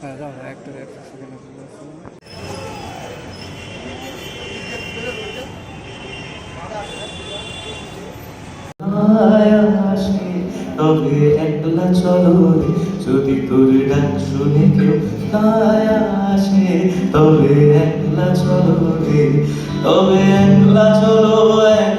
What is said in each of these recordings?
হ্যাঁ দাও তবে একলা চলো যদি তোর ডাক শুনে কেউ না আসে তবে একলা চলো তবে একলা চলো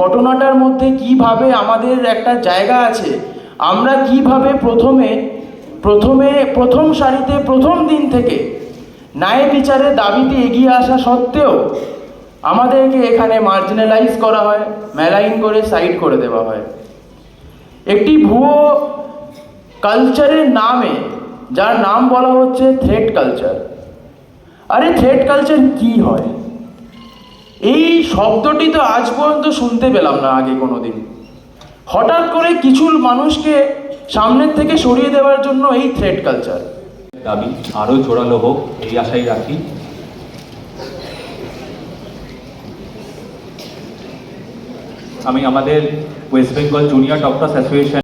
ঘটনাটার মধ্যে কীভাবে আমাদের একটা জায়গা আছে, আমরা কীভাবে প্রথমে প্রথমে, প্রথম সারিতে, প্রথম দিন থেকে ন্যায় বিচারের দাবিতে এগিয়ে আসা সত্ত্বেও আমাদেরকে এখানে মার্জিনালাইজ করা হয় মেলাইন করে সাইড করে দেওয়া হয়। একটি ভুয়ো কালচারের নামে, যার নাম বলা হচ্ছে থ্রেড কালচার আরে থ্রেড কালচার কি হয়? এই শব্দটি তো আজ পর্যন্ত শুনতে পেলাম না আগে কোনো দিন হঠাৎ করে কিছু মানুষকে সামনের থেকে সরিয়ে দেওয়ার জন্য এই থ্রেড কালচার দাবি আরও জোরালো হোক, এই আশাই রাখি। আমি আমাদের West Bengal junior doctors association